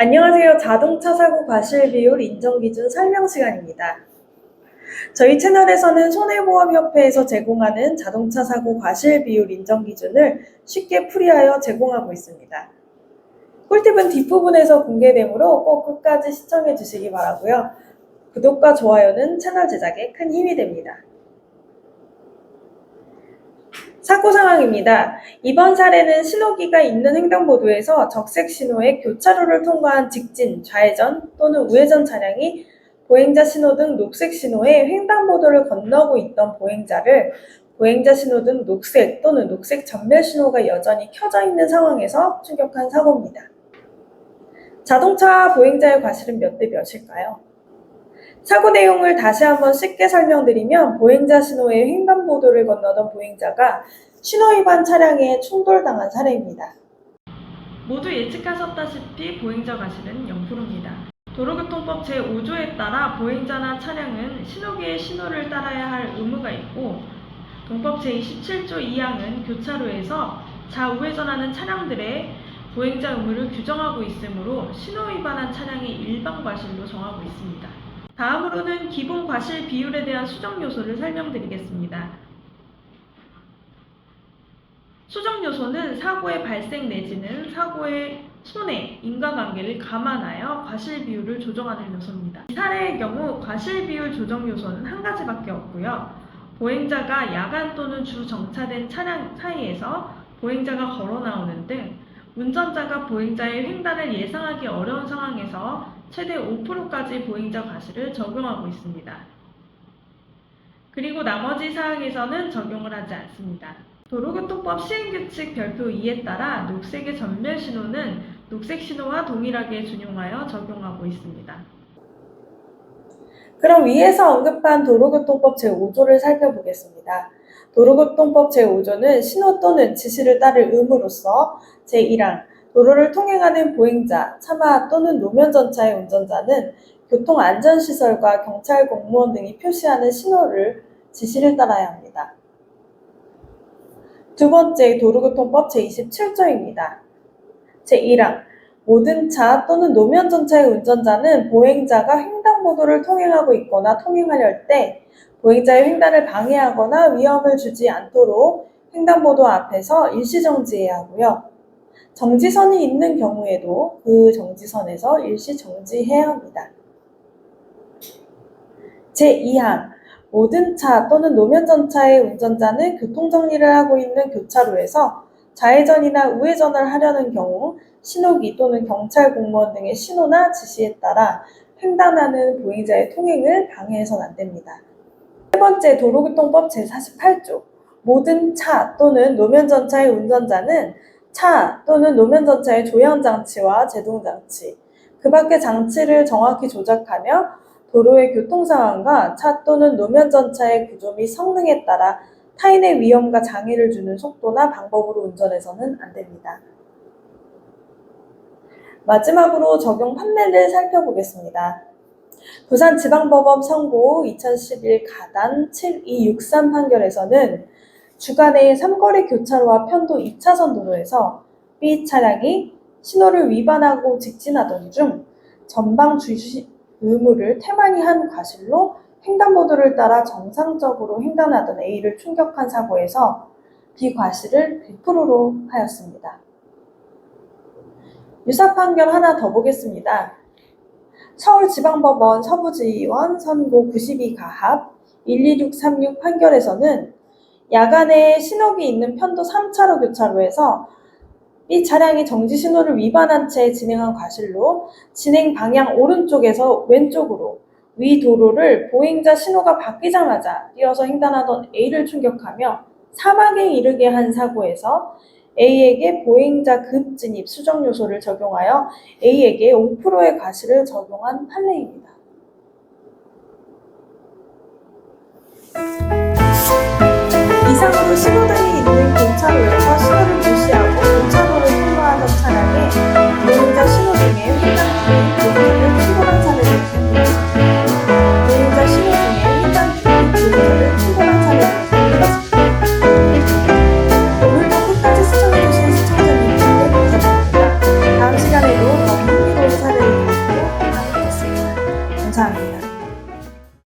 안녕하세요. 자동차 사고 과실 비율 인정 기준 설명 시간입니다. 저희 채널에서는 손해보험협회에서 제공하는 자동차 사고 과실 비율 인정 기준을 쉽게 풀이하여 제공하고 있습니다. 꿀팁은 뒷부분에서 공개되므로 꼭 끝까지 시청해 주시기 바라고요. 구독과 좋아요는 채널 제작에 큰 힘이 됩니다. 사고 상황입니다. 이번 사례는 신호기가 있는 횡단보도에서 적색 신호의 교차로를 통과한 직진, 좌회전 또는 우회전 차량이 보행자 신호 등 녹색 신호에 횡단보도를 건너고 있던 보행자를 보행자 신호 등 녹색 또는 녹색 전멸 신호가 여전히 켜져 있는 상황에서 충격한 사고입니다. 자동차 보행자의 과실은 몇 대 몇일까요? 사고 내용을 다시 한번 쉽게 설명드리면 보행자 신호에 횡단보도를 건너던 보행자가 신호 위반 차량에 충돌당한 사례입니다. 모두 예측하셨다시피 보행자 과실은 0%입니다. 도로교통법 제5조에 따라 보행자나 차량은 신호기의 신호를 따라야 할 의무가 있고 동법 제27조 2항은 교차로에서 좌우회전하는 차량들의 보행자 의무를 규정하고 있으므로 신호 위반한 차량의 일반 과실로 정하고 있습니다. 다음으로는 기본 과실 비율에 대한 수정 요소를 설명드리겠습니다. 수정 요소는 사고의 발생 내지는 사고의 손해, 인과관계를 감안하여 과실 비율을 조정하는 요소입니다. 이 사례의 경우 과실 비율 조정 요소는 한 가지밖에 없고요. 보행자가 야간 또는 주 정차된 차량 사이에서 보행자가 걸어 나오는 등 운전자가 보행자의 횡단을 예상하기 어려운 상황에서 최대 5%까지 보행자 과실을 적용하고 있습니다. 그리고 나머지 사항에서는 적용을 하지 않습니다. 도로교통법 시행규칙 별표 2에 따라 녹색의 전멸 신호는 녹색 신호와 동일하게 준용하여 적용하고 있습니다. 그럼 위에서 언급한 도로교통법 제5조를 살펴보겠습니다. 도로교통법 제5조는 신호 또는 지시를 따를 의무로서 제1항 도로를 통행하는 보행자, 차마 또는 노면 전차의 운전자는 교통안전시설과 경찰 공무원 등이 표시하는 신호를 지시를 따라야 합니다. 두 번째 도로교통법 제27조입니다. 제1항 모든 차 또는 노면 전차의 운전자는 보행자가 횡단보도를 통행하고 있거나 통행하려 할 때 보행자의 횡단을 방해하거나 위험을 주지 않도록 횡단보도 앞에서 일시 정지해야 하고요. 정지선이 있는 경우에도 그 정지선에서 일시 정지해야 합니다. 제2항 모든 차 또는 노면 전차의 운전자는 교통정리를 하고 있는 교차로에서 좌회전이나 우회전을 하려는 경우 신호기 또는 경찰 공무원 등의 신호나 지시에 따라 횡단하는 보행자의 통행을 방해해서는 안 됩니다. 세 번째 도로교통법 제48조 모든 차 또는 노면 전차의 운전자는 차 또는 노면 전차의 조향 장치와 제동 장치, 그 밖의 장치를 정확히 조작하며 도로의 교통 상황과 차 또는 노면 전차의 구조 및 성능에 따라 타인의 위험과 장애를 주는 속도나 방법으로 운전해서는 안 됩니다. 마지막으로 적용 판례를 살펴보겠습니다. 부산지방법원 선고 2011 가단 7263 판결에서는 주간의 삼거리 교차로와 편도 2차선 도로에서 B 차량이 신호를 위반하고 직진하던 중 전방 주시 의무를 태만히 한 과실로 횡단보도를 따라 정상적으로 횡단하던 A를 충격한 사고에서 B 과실을 100%로 하였습니다. 유사 판결 하나 더 보겠습니다. 서울지방법원 서부지원 선고 92 가합 12636 판결에서는 야간에 신호기 있는 편도 3차로 교차로에서 이 차량이 정지 신호를 위반한 채 진행한 과실로 진행 방향 오른쪽에서 왼쪽으로 위 도로를 보행자 신호가 바뀌자마자 뛰어서 횡단하던 A를 충격하며 사망에 이르게 한 사고에서 A에게 보행자 급 진입 수정 요소를 적용하여 A에게 5%의 과실을 적용한 판례입니다. 이